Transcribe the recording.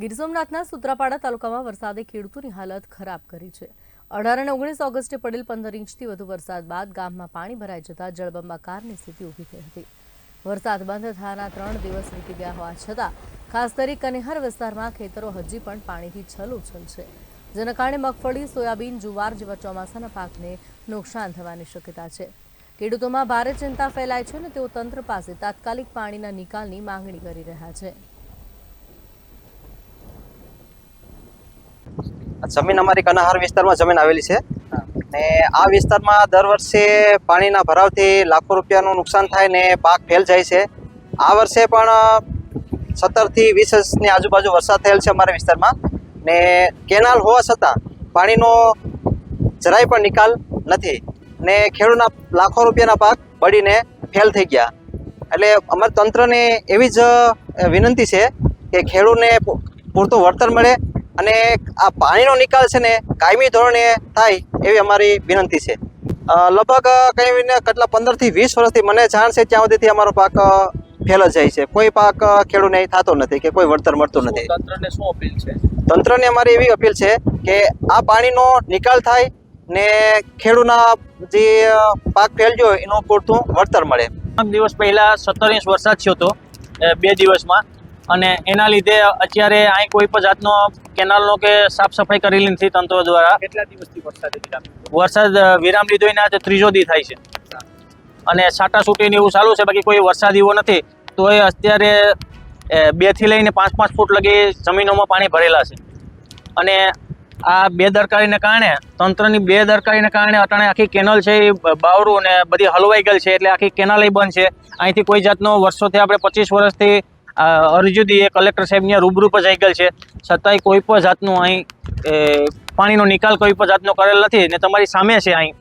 ગીર સોમનાથના સુત્રાપાડા તાલુકામાં વરસાદે ખેડૂતોની હાલત ખરાબ કરી છે. અઢાર અને ઓગણીસ ઓગસ્ટે પડેલ પંદર ઇંચથી વધુ વરસાદ બાદ ગામમાં પાણી ભરાઈ જતા જળબંબાકારની સ્થિતિ ઊભી થઈ હતી. વરસાદ બંધ થયાના ત્રણ દિવસ વીતી ગયા હોવા છતાં, ખાસ કરી કનેહર વિસ્તારમાં ખેતરો હજી પણ પાણીથી છલોછલ છે. જેના કારણે મગફળી, સોયાબીન, જુવાર જેવા ચોમાસાના પાકને નુકસાન થવાની શક્યતા છે. ખેડૂતોમાં ભારે ચિંતા ફેલાય છે અને તેઓ તંત્ર પાસે તાત્કાલિક પાણીના નિકાલની માંગણી કરી રહ્યા છે. જમીન અમારી કનાહાર વિસ્તારમાં જમીન આવેલી છે. ને આ વિસ્તારમાં દર વર્ષે પાણીના ભરાવથી લાખો રૂપિયાનું નુકસાન થાય ને પાક ફેલ જાય છે. આ વર્ષે પણ સત્તરથી વીસ ઇંચની આજુબાજુ વરસાદ થયેલ છે અમારા વિસ્તારમાં. ને કેનાલ હોવા છતાં પાણીનો જરાય પણ નિકાલ નથી. ને ખેડૂતના લાખો રૂપિયાના પાક બળીને ફેલ થઈ ગયા. એટલે અમારા તંત્રને એવી જ વિનંતી છે કે ખેડૂતને પૂરતું વળતર મળે અને આ પાણીનો નિકાલ છે ને કાયમી ધોરણે થાય એવી અમારી વિનંતી છે. લગભગ કંઈ કેટલા પંદરથી વીસ વર્ષથી મને જાણ છે ત્યાં સુધીથી અમારો પાક ફેલ જાય છે. કોઈ પાક ખેડૂતને થતો નથી કે કોઈ વળતર મળતું નથી. તંત્રને શું અપીલ છે? તંત્રને અમારી એવી અપીલ છે કે આ પાણીનો નિકાલ થાય ને ખેડૂતના જે પાક ફેલ ગયો એનું પૂરતું વળતર મળે. દિવસ પહેલા સત્તર ઇંચ વરસાદ થયો હતો બે દિવસમાં. અને એના લીધે અત્યારે અહીં કોઈ પણ જાતનો કેનાલનો કે સાફ સફાઈ કરેલી નથી તંત્ર દ્વારા. કેટલા દિવસથી વરસાદ વિરામ વરસાદ વિરામ લીધો એના ત્રીજો દી થાય છે. અને સાટા છૂટીને એવું ચાલુ છે બાકી કોઈ વરસાદ એવો નથી. તો એ અત્યારે બેથી લઈને પાંચ પાંચ ફૂટ લગી જમીનોમાં પાણી ભરેલા છે. અને આ બેદરકારીને કારણે તંત્રની બેદરકારીને કારણે અટાણે આખી કેનલ છે એ બાવરું અને બધી હલવાઈ ગયેલ છે એટલે આખી કેનાલ એ બંધ છે. અહીંથી કોઈ જાતનો વર્ષોથી આપણે પચીસ વર્ષથી અરજી એ કલેક્ટર સાહેબની રૂબરૂ પર જઈ ગયેલ છે. છતાંય કોઈ પણ જાતનું અહીં પાણીનો નિકાલ કોઈ પણ જાતનો કરેલ નથી ને તમારી સામે છે અહીં.